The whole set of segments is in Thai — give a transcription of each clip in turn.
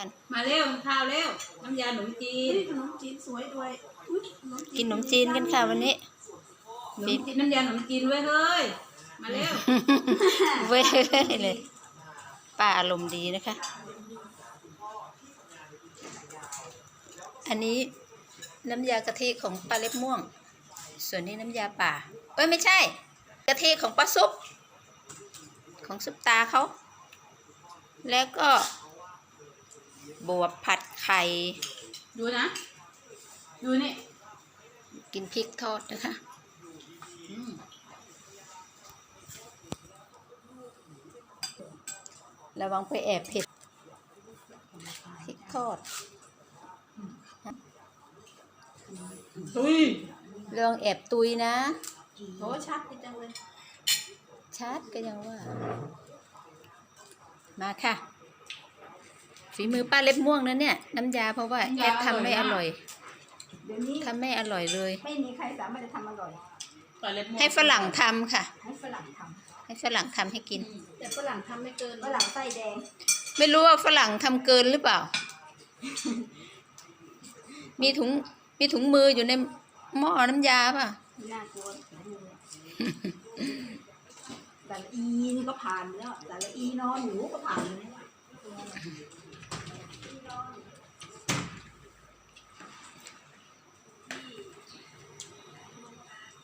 กัน มาเร็วข้าวเร็วน้ำยาขนมจีนขนมจีนสวยด้วยอุ๊ยขนมจีกินขนมจีนกันค่ะวันนี้ขนมจีนน้ำยาขนมจีนไว้เฮ้ยมาเร็วเว้ยเลยป้าอารมณ์ดีนะคะ อันนี้น้ำยากะทิของป้าเล็บม่วง ส่วนนี้น้ำยาป่า เอ้ยไม่ใช่ กะทิของป้าซุป ของซุปตาเขา แล้วก็ บวบผัดไข่ ดูนะ ดูนี่ กินพริกทอดนะคะอืมระวังไปแอบเผ็ดพริกทอดตุยเรื่องแอบตุยนะโอ้ชัดดีจังเลย ชัดก็ยังว่า มาค่ะ ฝีมือป้าเล็บม่วงนะเนี่ย น้ำยาเพราะว่าแอบทำไม่อร่อยเดี๋ยวนี้ทำไม่อร่อยเลย ไม่มีใครสามารถจะทำอร่อยปลาเล็บม่วงให้ฝรั่งทำค่ะ ให้ฝรั่งทให้ฝรั่งทำให้กินอืมำแต่ฝรั่งทำไม่เกินฝรั่งไส้แดง ไม่รู้ว่าฝรั่งทำเกินหรือเปล่า มีถุงมีถุงมืออยู่ในหม้อน้ำยาป่ะน่ากลัวหลายมือแต่ละอีนี่ก็ผ่านไปแล้วแต่ละอีนอนหนูก็ผ่านไปแล้ว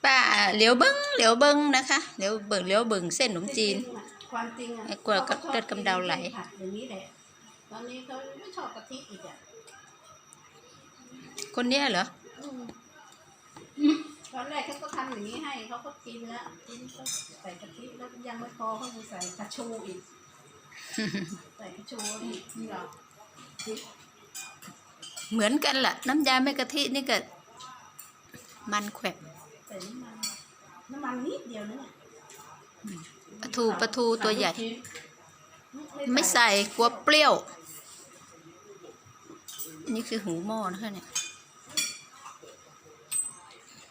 ป้า เหลียวเบิ้งเหลียวเบิ้งนะคะเหลียวเบิ้งเหลียวเบิ้งเส้นขนมจีนความจริงอะไอ้กลัวกับเลือดกำเดาไหลผัดอย่างนี้แหละตอนนี้เขาไม่ชอบกะทิอีกอะคนเนี้ยเหรอตอนแรกเขาก็ทำอย่างนี้ให้เขาก็กินแล้วกินก็ใส่กะทิแล้วยังไม่พอเขาจะใส่กระชูอีกใส่กระชูอีกนี่เหรอเหมือนกันล่ะน้ำยาไม่กะทินี่ก็มันแขวบใส่ น้ำมันน้ำมันนิดเดียวนะเนี่ยปลาทูปลาทูตัวใหญ่ลูกชิ้นไม่ใส่กลัวเปรี้ยว นี่คือหูหม้อนะคะเนี่ย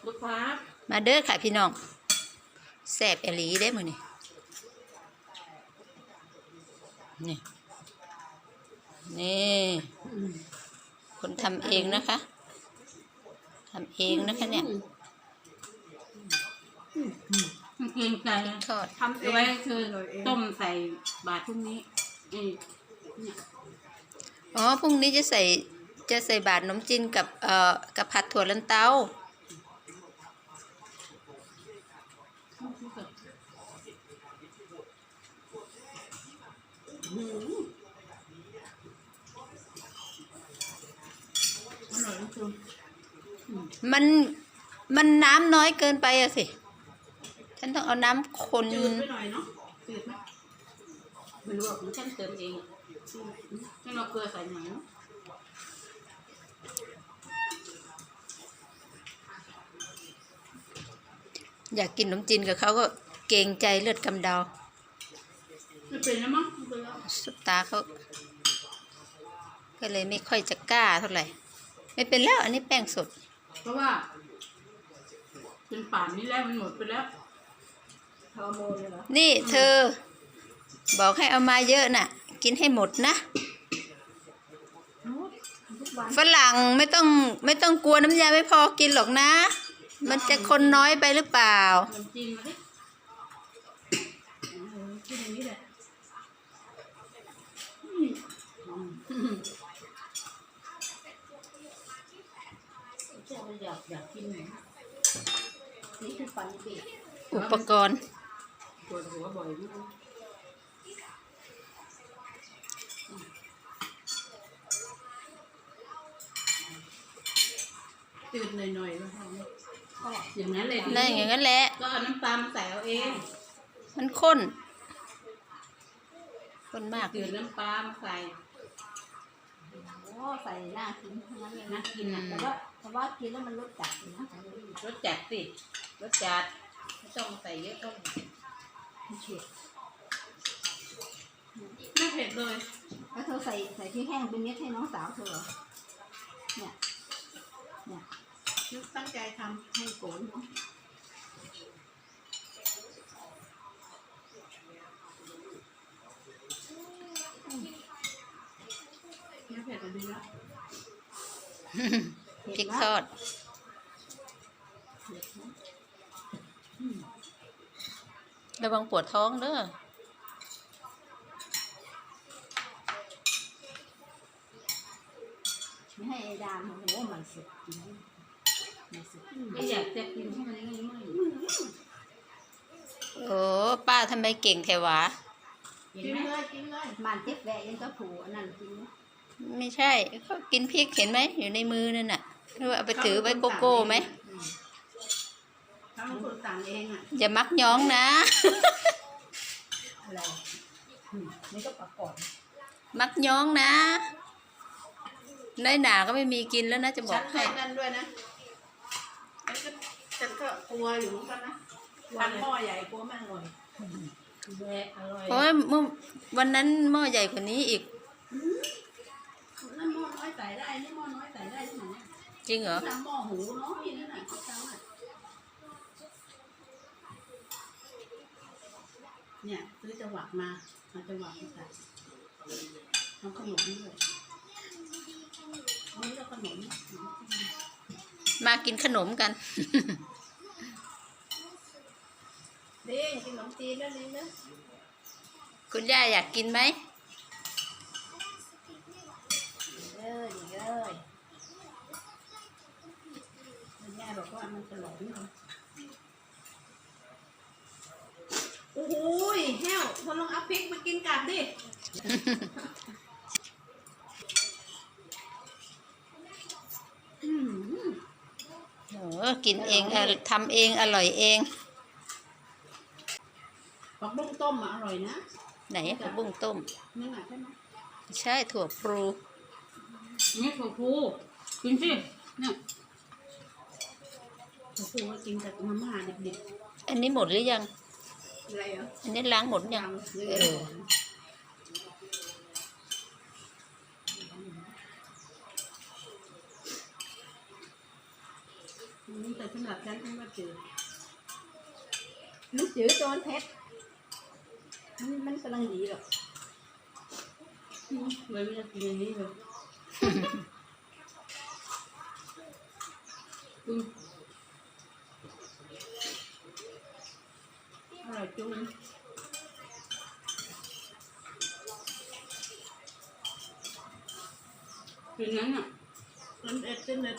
ลูกค้ามาเด้อค่ะพี่น้องแสบเอหลีได้มือนี่นี่นี่คนทำเองนะคะทำเองนะคะเนี่ยมัน เกรงใจทอดทำเอเอางไว้คือต้มใส่บาตรพรุ่งนี้เนี่ยอ๋อพรุ่งนี้จะใส่จะใส่บาทขนมจีนกับเอ่อกับผัดถั่วลันเตาหืมอร่อยจริงมันมันน้ำน้อยเกินไปอะสิ ฉันต้องเอาน้ำคนจืดไปหน่อยเนาะจืดไหมไม่รู้หรอกมันฉันเติมเองอะฉันเอาเกลือใส่หน่อยเนาะอยากกินขนมจีนกับเขาก็เกรงใจเลือดกำเดาไม่เป็นแล้วมั้งไม่เป็นแล้วสุปตาเขาก็เลยไม่ค่อยจะกล้าเท่าไหร่ ไม่เป็นแล้วอันนี้แป้งสด เพราะว่าเป็นป่านนี้แล้วมันหมดไปแล้ว ฮอร์โมนเลยเหรอนี่เธอ บอกให้เอามาเยอะน่ะ กินให้หมดนะ ทุกวันฝรั่งไม่ต้องไม่ต้องกลัวน้ำยาไม่พอกินหรอกนะ มันจะคนน้อยไปหรือเปล่า ขนมจีนมาดิเออกินอย่างนี้แหละอืมเจ้าอยากอยากกินไหนนี่คือปันปีอุปกรณ์ ปวดหัวบ่อยมากจืดหน่อยๆก็พอก็อย่างนั้นเลยดีนั่นอย่างนั้นแหละ ก็เอาน้ำตาลมาใส่เอาเอง มันข้น ข้นมากจืดน้ำปลามาใส่โอ้ใส่หน้ากินทั้งนั้นเลยน่านะกินนะแต่ว่าแต่ว่ากินแล้วมันรสจัดอยู่นะรสจัดสิรสจัดไม่ต้องใส่เยอะเท่า ไหร่ไม่เผ็ดไม่เผ็ดเลย แล้วเธอใส่ใส่ที่แห้งเป็นเม็ดให้น้องสาวเธอเหรอเนี่ย เนี่ยยุตั้งใจทให้โกนเนาะก็ดีแล้วพริกทอด ระวังปวดท้องเด้อไม่ให้ไอ้ดามโอ้โหมันสุดจริงมันสุดไม่อยากจะกินให้มันง่ายโอ้ป้าทำไมเก่งแถวะๆเห็นกินไหมเลยกินเลยมันเจ็บแหวะยังก็ผูอันนั้นกินนะไม่ใช่เขากินพริกเห็นไหมอยู่ในมือนั่นน่ะหรือว่าเอาไปถือไว้โกโก้ไหม เขาเป็นคนสั่งเองอะอย่ามักย้องนะ อะไรอืมนี่ก็ประกอบมักย้องนะน้อยหนาก็ไม่มีกินแล้วนะจะบอฉักนเคให้ยนั่นด้วยนะแล้วก็ฉันก็กลัวอยู่เหมือนกันนะทำหม้อใหญ่กลัวไม่อร่อยแหวะอร่อยเพราะว่าเมื่อวันนั้นหม้อใหญ่กว่านี้อีกนั่นหม้อน้อยใส่ได้นี่หม้อน้อยใส่ได้ที่ไหนเนี่ยจริงเหรอ ทำหม้อหูน้อยนั่นน่ะเขาทำอะ เนี่ยซื้อจังหวัดมาเอาจังหวัดมาใส่ทำขนมด้วยอันนี้ก็ขนมมากินขนมกันเด้งกินขนมจีนแล้วนี่นะคุณย่าอยากกินไหมเอ้ยเอ้ยคุณย่าบอกว่ามันจะหลอนเลยโอ้โหยแห้วเธอ ลองเอาพริกมากินกับดิอืมโอ้กินเองอะทำเองอร่อยเองผักบุ้งต้มอะอร่อยนะ ไหนผักบุ้งต้มนี่อะใช่ไหมใช่ถั่วพลูนี่ถั่วพูกินสิเนี่ยโอ้โหกินกับมาม่าดิบอันนี้หมดหรือยังๆ อะไรเหรออันนี้ล้างหมดยัง เออนี่แต่สำหรับฉันฉันว่าจืดมันจืดโดนเพ ชรมันมันกำลังดีหรอกเลยไม่อยากกินอันนี้เลยอืมอร่อยจุ้งเป็นงั้นอะมันเอ็ดเป็นเอ็ด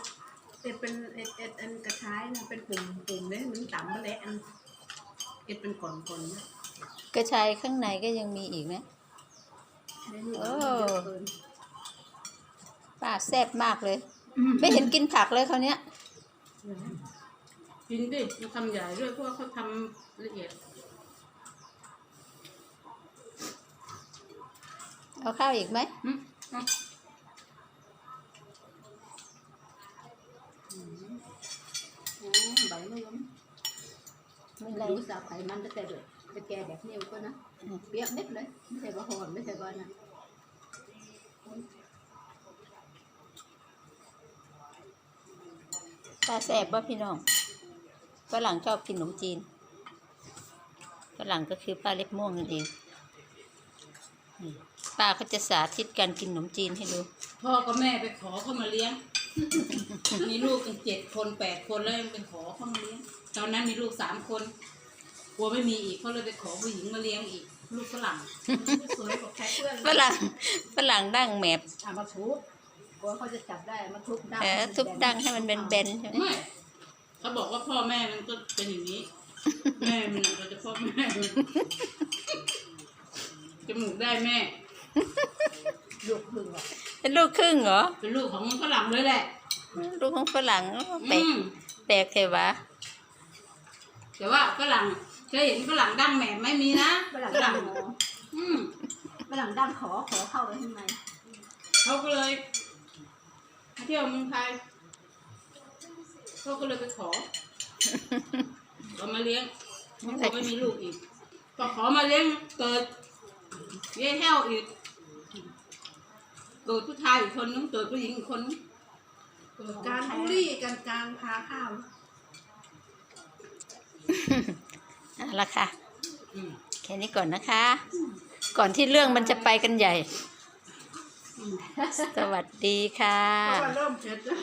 เอ็ดเป็นเอ็ดเอ็ดอันกระชายนะเป็นปุ่มปุ่มเนี่ยมันต่ำมาแล้วอันเอ็ดเป็นก่อนก่อนๆนะกระชายข้างในก็ยังมีอีกนะโอ้ป้าแซ่บมากเลย ไม่เห็นกินผักเลยเขาวเนี้ยกินดิมันทำใหญ่ด้วยเพราะว่าเขาทำละเอียด เอาข้าวอีกไหมอือาอ๋อใบไม่ล้มไม่ไรรู้สับไขมันจะแต่เด็กจะแก่แบบนี้ก็นะเปียกเม็ดเลย ไม่ใช่ว่าหอมไม่ใช่ว่านะป้าแซ่บว่าพี่น้องฝรั่งชอบกินขนมจีนฝรั่งก็คือป้าเล็บม่วงนั่นเอง ป้าเขาจะสาธิตการกินขนมจีนให้ดู พ่อกับแม่ไปขอเข้ามาเลี้ยง มีลูกกันเจ็ดคนแปดคนแล้วยังไปขอเข้ามาเลี้ยง ตอนนั้นมีลูกสามคน กลัวไม่มีอีกเขาเลยไปขอผู้หญิงมาเลี้ยงอีก ลูกฝรั่งสวยกว่าแค่เพื่อนฝรั่งฝรั่งดั้งแหมบเอามาทุบกลัวเขาจะจับได้เอามาทุบดั้งเออทุบดั้งให้มันเป็นแบนๆใช่ไหมไม่เขาบอกว่าพ่อแม่มันก็เป็นอย่างนี้ แม่มันก็จะพ่อแม่มันจมูกได้แม่ ลูกพึ่งอะเป็นลูกครึ่งเหรอ เป็นลูกของฝรั่งเลยแหละลูกของฝรั่งแปลอืกมแปลกเทวะแต่ว่าฝรั่งเคยเห็นฝรั่งดั้งแหม่ไม่มีนะฝรั่งฝดั้รั่งงหมออืมฝรั่งดั้งขอขอเข้าไปข้างในเขาก็เลยมาเที่ยวเมืองไทยเขาก็เลยไปขอเอามาเลี้ยงเขาบอกไม่มีลูกอีกก็ขอมาเลี้ยงเกิดเย้แห้วอีก เกิดผู้ชายอีกคนนึงเกิดผู้หญิงอีกคนนึงการบูลลี่กันกลางพาข้าวเอาละค่ะ อืมแค่นี้ก่อนนะคะ ก่อนที่เรื่องมันจะไปกันใหญ่ สวัสดีค่ะ เพราะว่าเริ่มเผ็ดแล้ว